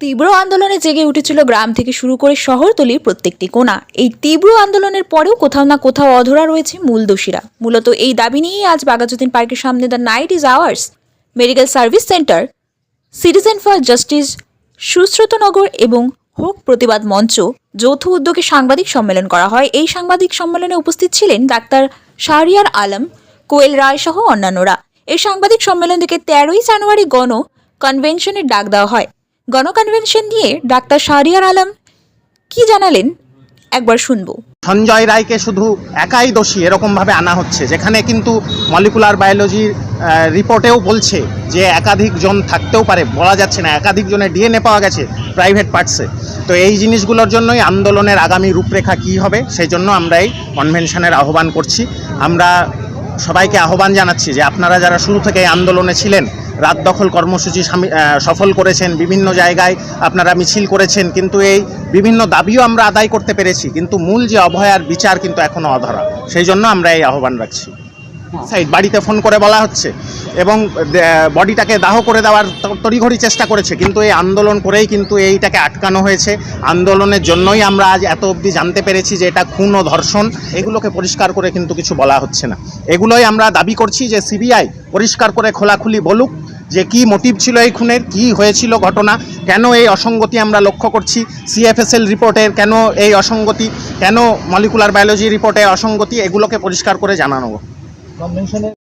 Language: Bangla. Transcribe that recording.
তীব্র আন্দোলনে জেগে উঠেছিল গ্রাম থেকে শুরু করে শহরতলির প্রত্যেকটি কোণা। এই তীব্র আন্দোলনের পরেও কোথাও না কোথাও অধরা রয়েছে মূল দোষীরা। মূলত এই দাবি নিয়েই আজ বাগাজুদ্দিন পার্কের সামনে the night is ours medical service centre citizen for justice Sushrutnagar এবং হোক প্রতিবাদ মঞ্চ, যৌথ উদ্যোগে সাংবাদিক সম্মেলন করা হয়। এই সাংবাদিক সম্মেলনে উপস্থিত ছিলেন ডাক্তার শাহরিয়ার আলম, কোয়েল রায় সহ অন্যান্যরা। এই সাংবাদিক সম্মেলন থেকে তেরোই জানুয়ারি গণ কনভেনশনের ডাক দেওয়া হয়। গণ কনভেনশন নিয়ে ডাক্তার শাহরিয়ার আলম কি জানালেন? একবার শুনব। সঞ্জয় রায়কে শুধু একাই দোষী এরকমভাবে আনা হচ্ছে, যেখানে কিন্তু মলিকুলার বায়োলজির রিপোর্টেও বলছে যে একাধিক জন থাকতেও পারে, বলা যাচ্ছে না, একাধিক জনের ডিএনএ পাওয়া গেছে প্রাইভেট পার্টসে। তো এই জিনিসগুলোর জন্যই আন্দোলনের আগামী রূপরেখা কী হবে, সেই জন্য আমরা এই কনভেনশনের আহ্বান করছি। আমরা সবাইকে আহ্বান জানাচ্ছি যে আপনারা যারা শুরু থেকে আন্দোলনে ছিলেন, রাত দখল কর্মসূচি সফল করেছেন, বিভিন্ন জায়গায় আপনারা মিছিল করেছেন, কিন্তু এই বিভিন্ন দাবিও আমরা আদায় করতে পেরেছি, কিন্তু মূল যে অভয়ার বিচার কিন্তু এখনও অধরা। সেই জন্য আমরা এই আহ্বান রাখছি। সাইড বাড়িতে ফোন করে বলা হচ্ছে এবং বডিটাকে দাহ করে দেওয়ার তড়িঘড়ি চেষ্টা করেছে, কিন্তু এই আন্দোলন করেই কিন্তু এইটাকে আটকানো হয়েছে। আন্দোলনের জন্যই আমরা আজ এত অবধি জানতে পেরেছি যে এটা খুন ও ধর্ষণ, এগুলোকে পরিষ্কার করে কিন্তু কিছু বলা হচ্ছে না। এগুলোই আমরা দাবি করছি যে সিবিআই পরিষ্কার করে খোলাখুলি বলুক যে কি মোটিভ ছিল এই খুনের, কি হয়েছিল ঘটনা, কেন এই অসঙ্গতি আমরা লক্ষ্য করছি, সিএফএসএল রিপোর্টের কেন এই অসঙ্গতি, কেন মলিকুলার বায়োলজি রিপোর্টের অসঙ্গতি, এগুলোকে পরিষ্কার করে জানানো। Come mention it.